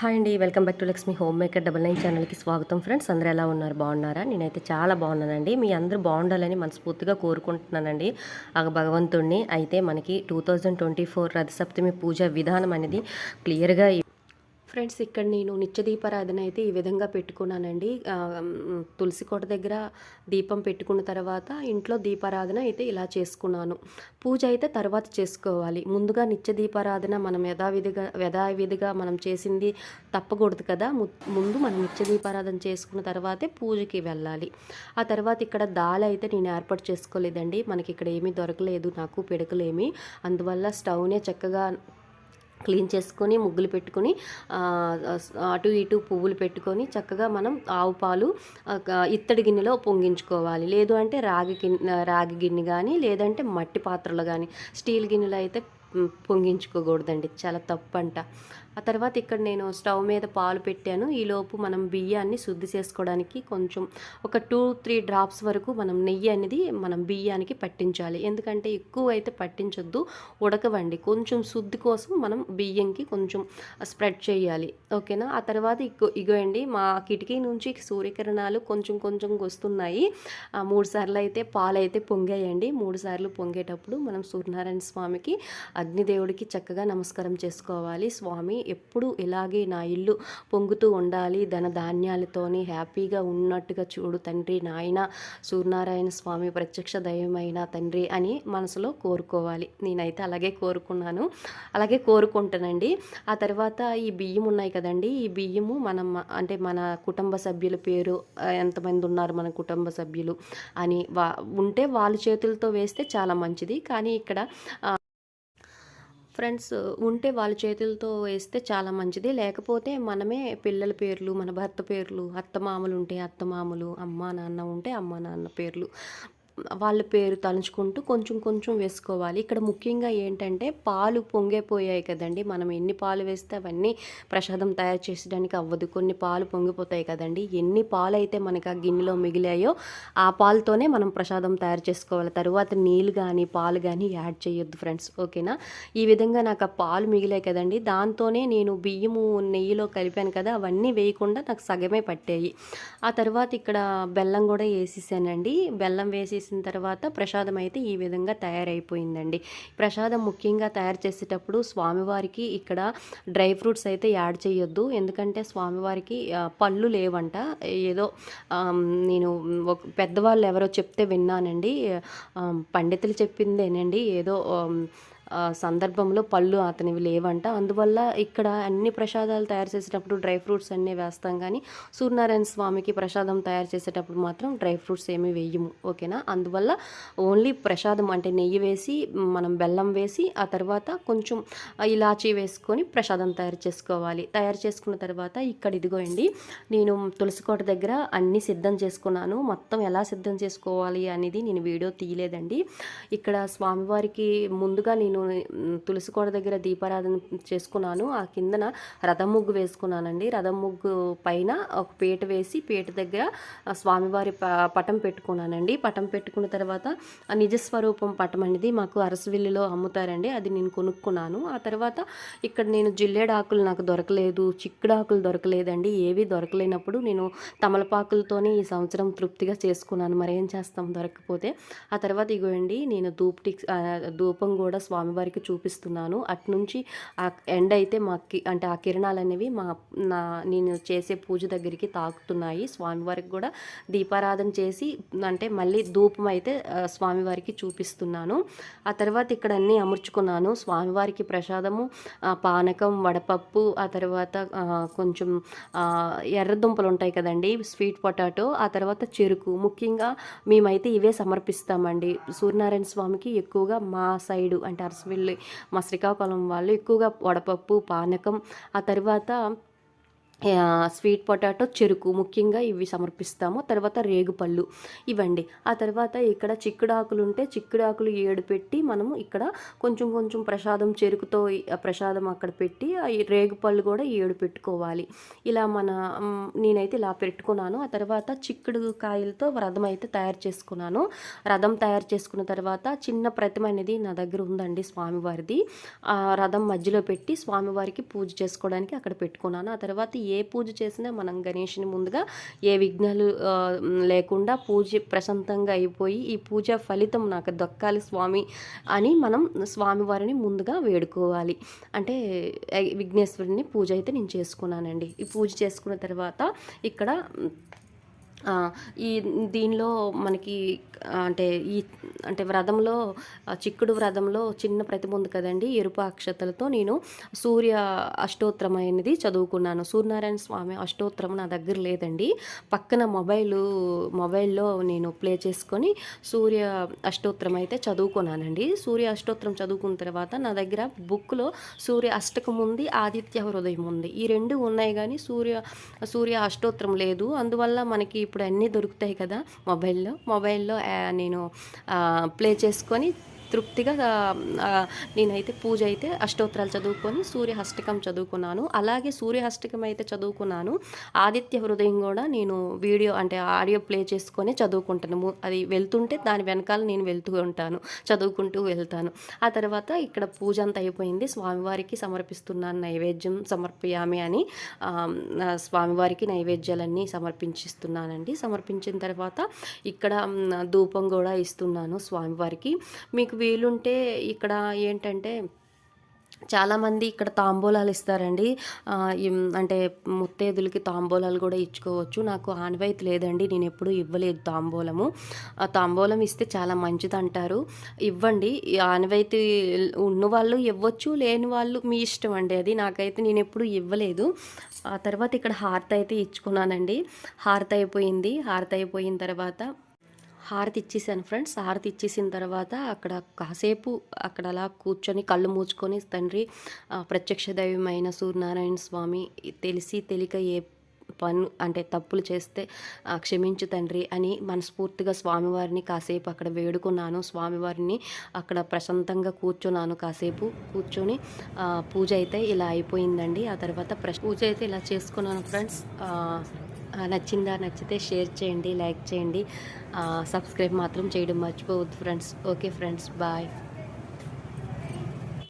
Hi అండి welcome back to Lakshmi home maker double nine ఛానల్కి స్వాగతం ఫ్రెండ్స్. అందరూ ఎలా ఉన్నారు? బాగున్నారా? నేనైతే చాలా బాగున్నానండి. మీ అందరూ బాగుండాలని మనస్ఫూర్తిగా కోరుకుంటున్నానండి. ఆ భగవంతుణ్ణి అయితే మనకి two thousand twenty four Rathasaptami పూజ విధానం అనేది క్లియర్గా ఫ్రెండ్స్ ఇక్కడ నేను నిత్య దీపారాధన అయితే ఈ విధంగా పెట్టుకున్నానండి. తులసి కోట దగ్గర దీపం పెట్టుకున్న తర్వాత ఇంట్లో దీపారాధన అయితే ఇలా చేసుకున్నాను. పూజ అయితే తర్వాత చేసుకోవాలి. ముందుగా నిత్య దీపారాధన మనం యథావిధిగా యథావిధిగా మనం చేసింది తప్పకూడదు కదా. ముందు మనం నిత్య దీపారాధన చేసుకున్న తర్వాతే పూజకి వెళ్ళాలి. ఆ తర్వాత ఇక్కడ దాల్ అయితే నేను ఏర్పాటు చేసుకోలేదండి. మనకి ఇక్కడ ఏమీ దొరకలేదు నాకు పిడకలేమి. అందువల్ల స్టవ్నే చక్కగా క్లీన్ చేసుకొని ముగ్గులు పెట్టుకొని అటు ఇటు పువ్వులు పెట్టుకొని చక్కగా మనం ఆవు పాలు ఇత్తడి గిన్నెలో పొంగించుకోవాలి. లేదు అంటే రాగి గిన్నె రాగి గిన్నె కానీ లేదంటే మట్టి పాత్రలు కానీ స్టీల్ గిన్నెలో అయితే పొంగించుకోకూడదండి. చాలా తప్పంట. ఆ తర్వాత ఇక్కడ నేను స్టవ్ మీద పాలు పెట్టాను. ఈలోపు మనం బియ్యాన్ని శుద్ధి చేసుకోవడానికి కొంచెం ఒక టూ త్రీ డ్రాప్స్ వరకు మనం నెయ్యి అనేది మనం బియ్యానికి పట్టించాలి. ఎందుకంటే ఎక్కువ అయితే పట్టించొద్దు ఉడకవండి. కొంచెం శుద్ధి కోసం మనం బియ్యంకి కొంచెం స్ప్రెడ్ చేయాలి. ఓకేనా? ఆ తర్వాత ఇగో ఇగోండి మా కిటికీ నుంచి సూర్యకిరణాలు కొంచెం కొంచెం వస్తున్నాయి. ఆ మూడు సార్లు అయితే పాలు అయితే పొంగాయండి. మూడు సార్లు పొంగేటప్పుడు మనం సూర్యనారాయణ స్వామికి అగ్నిదేవుడికి చక్కగా నమస్కారం చేసుకోవాలి. స్వామి ఎప్పుడు ఇలాగే నా ఇల్లు పొంగుతూ ఉండాలి. ధన ధాన్యాలతోని హ్యాపీగా ఉన్నట్టుగా చూడు తండ్రి నాయన. సూర్యనారాయణ స్వామి ప్రత్యక్ష దైవమైన తండ్రి అని మనసులో కోరుకోవాలి. నేనైతే అలాగే కోరుకున్నాను. అలాగే కోరుకుంటానండి. ఆ తర్వాత ఈ బియ్యం ఉన్నాయి కదండి. ఈ బియ్యము మనం అంటే మన కుటుంబ సభ్యుల పేరు ఎంతమంది ఉన్నారు మన కుటుంబ సభ్యులు అని వా ఉంటే వాళ్ళ చేతులతో వేస్తే చాలా మంచిది. కానీ ఇక్కడ ఫ్రెండ్స్ ఉంటే వాళ్ళ చేతులతో వేస్తే చాలా మంచిది. లేకపోతే మనమే పిల్లల పేర్లు మన భర్త పేర్లు అత్తమామలు ఉంటే అత్తమామలు అమ్మా నాన్న ఉంటే అమ్మా నాన్న పేర్లు. వాళ్ళ పేరు తలుచుకుంటూ కొంచెం కొంచెం వేసుకోవాలి. ఇక్కడ ముఖ్యంగా ఏంటంటే పాలు పొంగిపోయాయి కదండి. మనం ఎన్ని పాలు వేస్తే అవన్నీ ప్రసాదం తయారు చేసడానికి అవ్వదు. కొన్ని పాలు పొంగిపోతాయి కదండి. ఎన్ని పాలు అయితే మనకి ఆ గిన్నెలో మిగిలాయో ఆ పాలతోనే మనం ప్రసాదం తయారు చేసుకోవాలి. తర్వాత నీళ్ళు కానీ పాలు కానీ యాడ్ చేయొద్దు ఫ్రెండ్స్. ఓకేనా? ఈ విధంగా నాకు ఆ పాలు మిగిలాయి కదండి. దాంతోనే నేను బియ్యము నెయ్యిలో కలిపాను కదా అవన్నీ వేయకుండా నాకు సగమే పట్టాయి. ఆ తర్వాత ఇక్కడ బెల్లం కూడా వేసేసానండి. బెల్లం చేసిన తర్వాత ప్రసాదం అయితే ఈ విధంగా తయారైపోయిందండి. ప్రసాదం ముఖ్యంగా తయారు చేసేటప్పుడు స్వామివారికి ఇక్కడ డ్రై ఫ్రూట్స్ అయితే యాడ్ చేయొద్దు. ఎందుకంటే స్వామివారికి పళ్ళు లేవంట. ఏదో నేను ఒక పెద్దవాళ్ళు ఎవరో చెప్తే విన్నానండి. పండితులు చెప్పిందేనండి. ఏదో సందర్భంలో పళ్ళు అతనివి లేవంట. అందువల్ల ఇక్కడ అన్ని ప్రసాదాలు తయారు చేసేటప్పుడు డ్రై ఫ్రూట్స్ అన్నీ వేస్తాం కానీ సూర్యనారాయణ స్వామికి ప్రసాదం తయారు చేసేటప్పుడు మాత్రం డ్రై ఫ్రూట్స్ ఏమీ వేయము. ఓకేనా? అందువల్ల ఓన్లీ ప్రసాదం అంటే నెయ్యి వేసి మనం బెల్లం వేసి ఆ తర్వాత కొంచెం ఇలాచీ వేసుకొని ప్రసాదం తయారు చేసుకోవాలి. తయారు చేసుకున్న తర్వాత ఇక్కడ ఇదిగోండి నేను తులసికోట దగ్గర అన్నీ సిద్ధం చేసుకున్నాను. మొత్తం ఎలా సిద్ధం చేసుకోవాలి అనేది నేను వీడియో తీయలేదండి. ఇక్కడ స్వామివారికి ముందుగా నేను నేను తులసి కోట దగ్గర దీపారాధన చేసుకున్నాను. ఆ కిందన రథం ముగ్గు వేసుకున్నానండి. రథం ముగ్గు పైన ఒక పీట వేసి పీట దగ్గర స్వామివారి ప- పటం పెట్టుకున్నానండి. పటం పెట్టుకున్న తర్వాత ఆ నిజస్వరూపం పటం అనేది మాకు అరసవిల్లిలో అమ్ముతారండి. అది నేను కొనుక్కున్నాను. ఆ తర్వాత ఇక్కడ నేను జిల్లేడాకులు నాకు దొరకలేదు చిక్కుడాకులు దొరకలేదండి. ఏవి దొరకలేనప్పుడు నేను తమలపాకులతోనే ఈ సంవత్సరం తృప్తిగా చేసుకున్నాను. మరి ఏం చేస్తాం దొరకకపోతే ఆ తర్వాత ఇగోండి నేను ధూప్టి ధూపం కూడా స్వామి స్వామివారికి చూపిస్తున్నాను. అటు నుంచి ఆ ఎండ్ అయితే మా అంటే ఆ కిరణాలు అనేవి మా నా నేను చేసే పూజ దగ్గరికి తాకుతున్నాయి. స్వామివారికి కూడా దీపారాధన చేసి అంటే మళ్ళీ ధూపం అయితే స్వామివారికి చూపిస్తున్నాను. ఆ తర్వాత ఇక్కడ అన్నీ అమర్చుకున్నాను. స్వామివారికి ప్రసాదము పానకం వడపప్పు ఆ తర్వాత కొంచెం ఎర్రదుంపలు ఎర్ర దుంపలు ఉంటాయి కదండి స్వీట్ పొటాటో ఆ తర్వాత చెరుకు. ముఖ్యంగా మేమైతే ఇవే సమర్పిస్తామండి. సూర్యనారాయణ స్వామికి ఎక్కువగా మా సైడు అంటే వీళ్ళు మా శ్రీకాకుళం వాళ్ళు ఎక్కువగా వడపప్పు పానకం ఆ తర్వాత స్వీట్ పొటాటో చెరుకు ముఖ్యంగా ఇవి సమర్పిస్తాము. తర్వాత రేగుపళ్ళు ఇవ్వండి. ఆ తర్వాత ఇక్కడ చిక్కుడాకులు ఉంటే చిక్కుడాకులు ఏడు పెట్టి మనము ఇక్కడ కొంచెం కొంచెం ప్రసాదం చెరుకుతో ప్రసాదం అక్కడ పెట్టి ఆ రేగుపళ్ళు కూడా ఏడు పెట్టుకోవాలి. ఇలా మన నేనైతే ఇలా పెట్టుకున్నాను. ఆ తర్వాత చిక్కుడు కాయలతో రథం అయితే తయారు చేసుకున్నాను. రథం తయారు చేసుకున్న తర్వాత చిన్న ప్రతిమ అనేది నా దగ్గర ఉందండి స్వామివారిది. ఆ రథం మధ్యలో పెట్టి స్వామివారికి పూజ చేసుకోవడానికి అక్కడ పెట్టుకున్నాను. ఆ తర్వాత ఏ పూజ చేసినా మనం గణేషుని ముందుగా ఏ విఘ్నాలు లేకుండా పూజ ప్రశాంతంగా అయిపోయి ఈ పూజ ఫలితం నాకు దక్కాలి స్వామి అని మనం స్వామివారిని ముందుగా వేడుకోవాలి. అంటే విఘ్నేశ్వరుని పూజ అయితే నేను చేసుకున్నానండి. ఈ పూజ చేసుకున్న తర్వాత ఇక్కడ ఈ దీనిలో మనకి అంటే ఈ అంటే వ్రతంలో చిక్కుడు వ్రతంలో చిన్న ప్రతిమ ఉంది కదండి ఎరుపు అక్షతలతో నేను సూర్య అష్టోత్తరం అనేది చదువుకున్నాను. సూర్యనారాయణ స్వామి అష్టోత్తరం నా దగ్గర లేదండి. పక్కన మొబైల్ మొబైల్లో నేను ప్లే చేసుకొని సూర్య అష్టోత్తరం అయితే చదువుకున్నానండి. సూర్య అష్టోత్తరం చదువుకున్న తర్వాత నా దగ్గర బుక్లో సూర్య అష్టకం ఉంది ఆదిత్య హృదయం ఉంది. ఈ రెండు ఉన్నాయి కానీ సూర్య సూర్య అష్టోత్తరం లేదు. అందువల్ల మనకి ఇప్పుడు అన్నీ దొరుకుతాయి కదా మొబైల్లో. మొబైల్లో నేను ప్లే చేసుకొని తృప్తిగా నేనైతే పూజ అయితే అష్టోత్తరాలు చదువుకొని సూర్య చదువుకున్నాను. అలాగే సూర్య అయితే చదువుకున్నాను. ఆదిత్య హృదయం కూడా నేను వీడియో అంటే ఆడియో ప్లే చేసుకొని చదువుకుంటాను. అది వెళ్తుంటే దాని వెనకాల నేను వెళ్తూ ఉంటాను చదువుకుంటూ వెళ్తాను. ఆ తర్వాత ఇక్కడ పూజ అంతా అయిపోయింది. స్వామివారికి సమర్పిస్తున్నాను నైవేద్యం సమర్పయామి అని స్వామివారికి నైవేద్యాలన్నీ సమర్పించిస్తున్నానండి. సమర్పించిన తర్వాత ఇక్కడ ధూపం కూడా ఇస్తున్నాను స్వామివారికి. మీకు వీలుంటే ఇక్కడ ఏంటంటే చాలామంది ఇక్కడ తాంబూలాలు ఇస్తారండి. అంటే ముత్తేదులకి తాంబూలాలు కూడా ఇచ్చుకోవచ్చు. నాకు ఆనవాయితీ లేదండి. నేను ఎప్పుడూ ఇవ్వలేదు తాంబూలము. ఆ తాంబూలం ఇస్తే చాలా మంచిది అంటారు ఇవ్వండి. ఈ ఆనవాయితీ ఉన్నవాళ్ళు ఇవ్వచ్చు లేని వాళ్ళు మీ ఇష్టం అండి అది. నాకైతే నేను ఎప్పుడు ఇవ్వలేదు. ఆ తర్వాత ఇక్కడ హారత అయితే ఇచ్చుకున్నానండి. హారత అయిపోయింది. హారత అయిపోయిన తర్వాత హారతి ఇచ్చేసాను ఫ్రెండ్స్. హారతి ఇచ్చేసిన తర్వాత అక్కడ కాసేపు అక్కడ అలా కూర్చొని కళ్ళు మూసుకొని తండ్రి ప్రత్యక్ష దైవమైన సూర్యనారాయణ స్వామి తెలిసి తెలియక ఏ పను అంటే తప్పులు చేస్తే క్షమించు తండ్రి అని మనస్ఫూర్తిగా స్వామివారిని కాసేపు అక్కడ వేడుకున్నాను. స్వామివారిని అక్కడ ప్రశాంతంగా కూర్చున్నాను కాసేపు. కూర్చొని పూజ అయితే ఇలా అయిపోయిందండి. ఆ తర్వాత ప్రశ్ పూజ అయితే ఇలా చేసుకున్నాను ఫ్రెండ్స్. నచ్చిందా నచ్చితే షేర్ చేయండి లైక్ చేయండి. సబ్స్క్రైబ్ మాత్రం చేయడం మర్చిపోవద్దు ఫ్రెండ్స్. Okay friends bye.